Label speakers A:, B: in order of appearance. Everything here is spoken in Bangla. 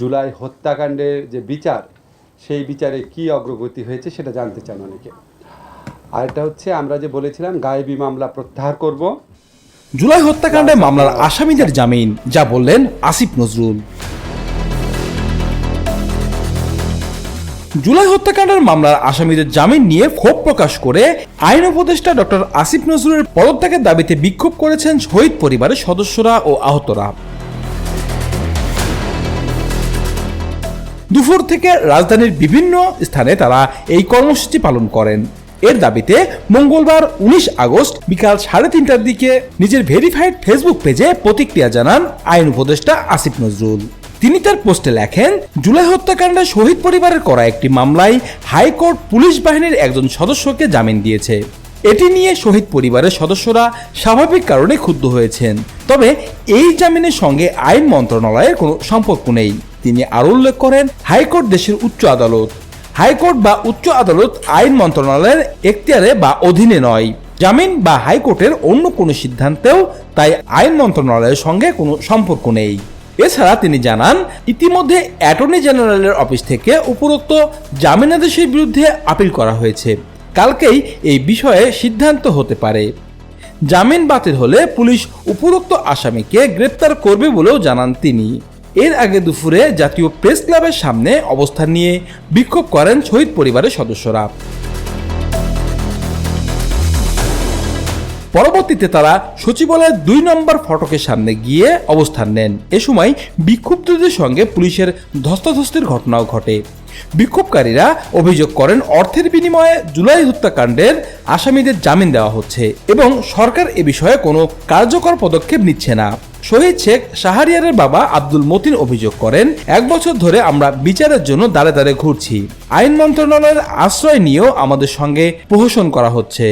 A: জুলাই হত্যাকাণ্ডের যে বিচার, সেই বিচারে কি অগ্রগতি হয়েছে সেটা জানতে চান অনেকে। আর এটা হচ্ছে, আমরা যে বলেছিলাম, গায়েবী মামলা প্রত্যাহার করব।
B: জুলাই হত্যাকাণ্ডে মামলার আসামিদের জামিন, যা বললেন আসিফ নজরুল। জুলাই হত্যাকাণ্ডের মামলার আসামিদের জামিন নিয়ে ক্ষোভ প্রকাশ করে আইন উপদেষ্টা ডক্টর আসিফ নজরুলের পদত্যাগের দাবিতে বিক্ষোভ করেছেন শহীদ পরিবারের সদস্যরা ও আহতরা। দুপুর থেকে রাজধানীর বিভিন্ন স্থানে তারা এই কর্মসূচি পালন করেন। এর দাবিতে মঙ্গলবার উনিশ আগস্ট বিকাল সাড়ে তিনটার দিকে নিজের ভেরিফাইড ফেসবুক পেজে প্রতিক্রিয়া জানান আইন উপদেষ্টা আসিফ নজরুল। তিনি তার পোস্টে লেখেন, জুলাই হত্যাকাণ্ডে শহীদ পরিবারের করা একটি মামলায় হাইকোর্ট পুলিশ বাহিনীর একজন সদস্যকে জামিন দিয়েছে। এটি নিয়ে শহীদ পরিবারের সদস্যরা স্বাভাবিক কারণে ক্ষুব্ধ হয়েছেন। তবে এই জামিনের সঙ্গে আইন মন্ত্রণালয়ের কোনো সম্পর্ক নেই। তিনি আরও উল্লেখ করেন, হাইকোর্ট দেশের উচ্চ আদালত। হাইকোর্ট বা উচ্চ আদালত আইন মন্ত্রণালয়ের এখতিয়ারে বা অধীনে নয়। জামিন বা হাইকোর্টের অন্য কোনো সিদ্ধান্তেও তাই আইন মন্ত্রণালয়ের সঙ্গে কোনো সম্পর্ক নেই। এছাড়া তিনি জানান, ইতিমধ্যে অ্যাটর্নি জেনারেলের অফিস থেকে উপরোক্ত জামিনাদেশের বিরুদ্ধে আপিল করা হয়েছে। কালকেই এই বিষয়ে সিদ্ধান্ত হতে পারে। জামিন বাতিল হলে পুলিশ উপরোক্ত আসামিকে গ্রেপ্তার করবে বলেও জানান তিনি। এর আগে দুপুরে জাতীয় প্রেস ক্লাবের সামনে অবস্থান নিয়ে বিক্ষোভ করেন শহীদ পরিবারের সদস্যরা। পরবর্তীতে তারা সচিবালয়ের দুই নম্বর ফটকের সামনে গিয়ে অবস্থান নেন। এ সময় বিক্ষুব্ধদের সঙ্গে পুলিশের ধস্তাধস্তির ঘটনাও ঘটে। বিক্ষোভকারীরা অভিযোগ করেন, অর্থের বিনিময়ে জুলাই হত্যাকাণ্ডের আসামিদের জামিন দেওয়া হচ্ছে এবং সরকার এ বিষয়ে কোনো কার্যকর পদক্ষেপ নিচ্ছে না। শহীদ শেখ শাহরিয়ারের বাবা আব্দুল মতিন অভিযোগ করেন, এক বছর ধরে আমরা বিচারের জন্য দাঁড়ে দাঁড়ে ঘুরছি। আইন মন্ত্রণালয়ের আশ্রয় নিয়েও আমাদের সঙ্গে প্রহসন করা হচ্ছে।